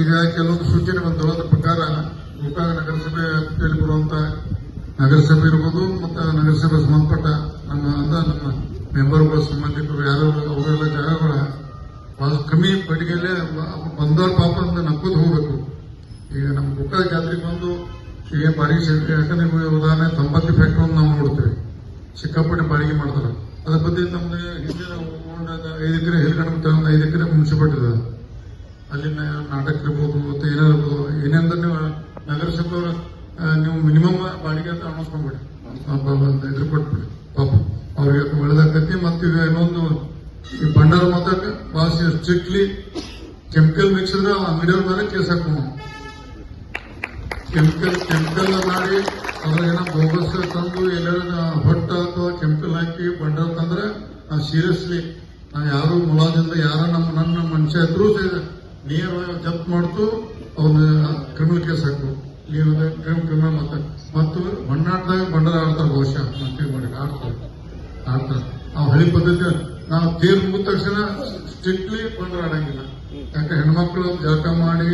ಈಗ ಕೆಲವೊಂದು ಸೂಚನೆ ಬಂದವು ಅದ್ರ ಪ್ರಕಾರ ಗೋಕಾಕ ನಗರಸಭೆ ವ್ಯಾಪ್ತಿಯಲ್ಲಿ ಬರುವಂತ ನಗರಸಭೆ ಇರ್ಬೋದು ಮತ್ತು ನಗರಸಭೆ ಸಂಬಂಧಪಟ್ಟ ನಮ್ಮ ಅಂದ ನಮ್ಮ ಮೆಂಬರ್ಗಳು ಸಂಬಂಧಿಕರು ಯಾರು ಅವರೆಲ್ಲ ಜಾಗಗಳ ಬಹಳ ಕಮ್ಮಿ ಬಾಡಿಗೆಯಲ್ಲೇ ಬಂದವ್ರ ಪಾಪ ಅಂತ ನಕ್ಕೋದು ಹೋಗ್ಬೇಕು. ಈಗ ನಮ್ಮ ಗೋಕಾಕ ಜಾತ್ರೆಗೆ ಬಂದು ಈಗ ಬಾಡಿಗೆ ಯಾಕಂದ್ರೆ ಉದಾಹರಣೆ ತಂಬಾಕು ಫ್ಯಾಕ್ಟ್ರಿ ನಾವು ನೋಡ್ತೇವೆ ಸಿಕ್ಕಾಪಟ್ಟೆ ಬಾಡಿಗೆ ಮಾಡ್ತಾರೆ. ಅದ್ರ ಬಗ್ಗೆ ನಮ್ದು ಹಿಂದಿನ ಐದು ಎಕರೆ, ಹಿಲ್ಕಂಡ್ ಒಂದು ಐದು ಎಕರೆ ಮುನ್ಸಿಪಾಲ್ಟಿ ಇದೆ. ಅಲ್ಲಿನ ನಾಟಕ ಇರ್ಬೋದು ಮತ್ತೆ ಏನಾದ್ರು ಏನಂದ್ರೆ ನೀವು ನಗರಸಭೆಯವರು ನೀವು ಮಿನಿಮಮ್ ಬಾಡಿಗೆ ಅಂತ ಅನೌನ್ಸ್ ಮಾಡ್ಬಿಡಿ. ಇದ್ರ ಕೊಟ್ಬಿಡಿ. ಪಾಪ. ಅವ್ರಿಗೆ ಒಳ್ಳೇದಾಕತಿ ಮತ್ತೆ ಈಗ ಇನ್ನೊಂದು ಈ ಬಂಡಾರ ಮಾತಾಕ ಭಾಳ ಸ್ಟ್ರಿಕ್ಟ್ಲಿ ಕೆಮಿಕಲ್ ಮಿಕ್ಸ್ ಇದ್ರೆ ಅಂಗಡಿಯವ್ರ ಮೇಲೆ ಕೇಸ್ ಹಾಕೋಣ ಕೆಮಿಕಲ್ ಕೆಮಿಕಲ್ ಮಾಡಿ ಏನೋ ಬೋಗಸ್ ತಂದು ಎಲ್ಲರ ಹೊಟ್ಟ ಅಥವಾ ಕೆಮಿಕಲ್ ಹಾಕಿ ಬಂಡಾರ ತಂದ್ರೆ ಸೀರಿಯಸ್ಲಿ ಯಾರು ಮುಲಾದಿಂದ ಯಾರ ನಮ್ಮ, ನನ್ನ ಮನುಷ್ಯ ಇದ್ರೂ ನೇರವಾಗಿ ಜಪ್ತ್ ಮಾಡ್ತು, ಅವನ ಕ್ರಿಮಿನಲ್ ಕೇಸ್ ಹಾಕು ನೀವು ಕ್ರಿಮಿನಲ್ ಮತ್ತೆ, ಮತ್ತು ಮಣ್ಣಾಟದಾಗ ಬಂಡದ ಆಡ್ತಾರೆ ಬಹುಶಃ ಮಂತ್ರಿ ಮಾಡಿ ಆಡ್ತಾರೆ. ಆಡ್ತಾರೆ. ಆ ಹಳಿ ಪದ್ಧತಿ, ನಾವು ತೀರ್ ಮುಗಿದ ತಕ್ಷಣ ಸ್ಟ್ರಿಕ್ಟ್ಲಿ ಬಂಡ್ರ ಆಡಂಗಿಲ್ಲ. ಯಾಕೆ ಹೆಣ್ಮಕ್ಳು ಜಳಕ ಮಾಡಿ,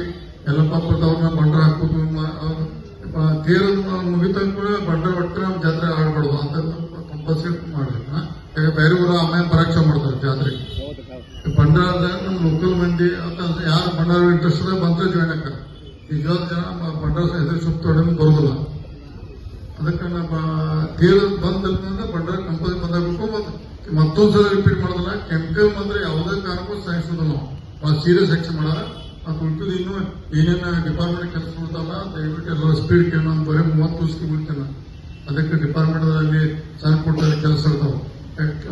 ಎಲ್ಲ ಪಾಪದವ್ರನ್ನ ಬಂಡರ ಹಾಕೋದು ತೇರು ಮುಗಿತ ಕೂಡ ಬಂಡರ ಒಟ್ಟು ನಮ್ಮ ಜಾತ್ರೆ ಆಡ್ಬಾರ್ದು ಅಂತ ಕಂಪಲ್ಸರಿ ಹಾ? ಯಾಕೆ ಬೇರೆ ಊರ ಆಮೇಲೆ ಪರೀಕ್ಷೆ ಮಾಡ್ತಾರೆ ಜಾತ್ರೆಗೆ. ಬಂಡಾರದ ನಮ್ಮ ಲೋಕಲ್ ಮಂದಿ ಅಂತ ಯಾರು ಭಂಡಾರ ಇಂಟ್ರೆಸ್ಟ್ ಬಂದ್ರೆ ಜಾಯ್ನ್ ಆಗ್ತಾರೆ. ಈಗ ಜನ ಭಂಡಾರ ಹೆಸರು ಸುತ್ತ ಹೊಡೆದು ಬರೋದಿಲ್ಲ. ಅದಕ್ಕೆ ನಮ್ಮ ತೇರು ಬಂದ್ರೆ ಭಂಡಾರ ಕಂಪನಿ ಬಂದಾಗಬೇಕು ಮತ್ತು ಮತ್ತೊಂದ್ಸಲ ರಿಪೀಟ್ ಮಾಡೋದಿಲ್ಲ. ಕೆಮಿಕಲ್ ಬಂದ್ರೆ ಯಾವುದೇ ಕಾರಣಕ್ಕೂ ಸಹಿಸೋದಿಲ್ಲ. ನಾವು ಭಾಳ ಸೀರಿಯಸ್ ಆಕ್ಷನ್ ಮಾಡಲ್ಲ ಮತ್ತು ಉಳಿದು ಇನ್ನೂ ಏನೇನು ಡಿಪಾರ್ಟ್ಮೆಂಟ್ ಕೆಲಸ ಮಾಡ್ತಾರಲ್ಲ, ದಯವಿಟ್ಟು ಎಲ್ಲ ಸ್ಪೀಡ್ ಕೇಳೋ ಬರೀ ಮೂವತ್ತು ವರ್ಷಕ್ಕೆ ಬಿಡ್ತೇನೆ ಅದಕ್ಕೆ ಡಿಪಾರ್ಟ್ಮೆಂಟ್ ಅಲ್ಲಿ ಸಣ್ಣ ಪುಟ್ಟ ಕೆಲಸ ಇರ್ತಾವೆ.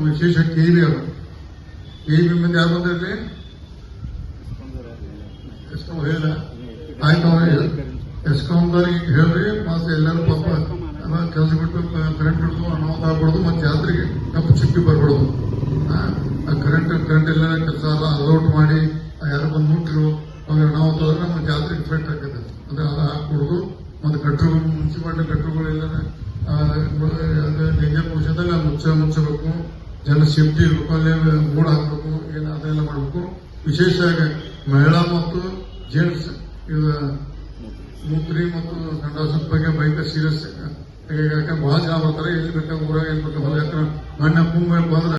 ವಿಶೇಷ ಕೆ ಬಿ ಅವರು ಕೆ ಬಿ ಮಂದಿ ಯಾರು ಬಂದಿರಲಿ ಎಸ್ಕಾಂ ಹೇಳಿಲ್ಲ ಆಯ್ತು ಎಸ್ಕಾಂದವ್ರಿಗೆ ಹೇಳ್ರಿ ಮತ್ತೆ ಎಲ್ಲರೂ ಪಾಪ ಕೆಲಸ ಬಿಟ್ಟು ಕರೆಂಟ್ ಬಿಡ್ತು ಅನಾಹುತ ಆಗ್ಬಾರ್ದು, ಮತ್ತೆ ಜಾತ್ರೆಗೆ ಕಪ್ಪು ಚಿಪ್ಪಿ ಬರ್ಬಾರ್ದು ಕರೆಂಟ್ ಕರೆಂಟ್ ಎಲ್ಲ ಕೆಲಸ ಎಲ್ಲ ಅಲೌಟ್ ಮಾಡಿ ಯಾರು ಬಂದು ಮುಟ್ಟಿರು ಅವ್ರಿಗೆ ಅನಾಹುತ ಆದ್ರೆ ನಮ್ಮ ಜಾತ್ರೆಗೆ ಇಫೆಕ್ಟ್ ಆಗ್ತದೆ. ಅಂದ್ರೆ ಅದು ಹಾಕ್ಬಿಡುದು. ಮತ್ತೆ ಗಟ್ರುಗಳು ಮುನ್ಸಿಪಾಲಿಟಿ ಅಂದ್ರೆ ಡೇಂಜರ್ ಪೊಸಿಷನ್ದಾಗ ಮುಚ್ಚ, ಮುಚ್ಚಬೇಕು. ಜನ ಸೇಫ್ಟಿ ಇರಬೇಕು ಅಲ್ಲಿ ಮೂಡ್ ಹಾಕಬೇಕು, ಏನು ಅದೆಲ್ಲ ಮಾಡಬೇಕು. ವಿಶೇಷವಾಗಿ ಮಹಿಳಾ ಮತ್ತು ಜೆಂಟ್ಸ್ ಇದು ಮೂತ್ರಿ ಮತ್ತು ಸಂಡಾಸದ ಬಗ್ಗೆ ಬೈಕ ಸೀರಿಯಸ್ ಯಾಕಂದ್ರೆ ಬಹಳ ಜನ ಬರ್ತಾರೆ, ಎಲ್ಲಿ ಬೇಕಾದ್ರೆ ಊರಾಗ ಎಲ್ಲಿ ಬೇಕಾದ್ರೆ ಮೊನ್ನೆ ಕುಂಭ ಬಂದ್ರೆ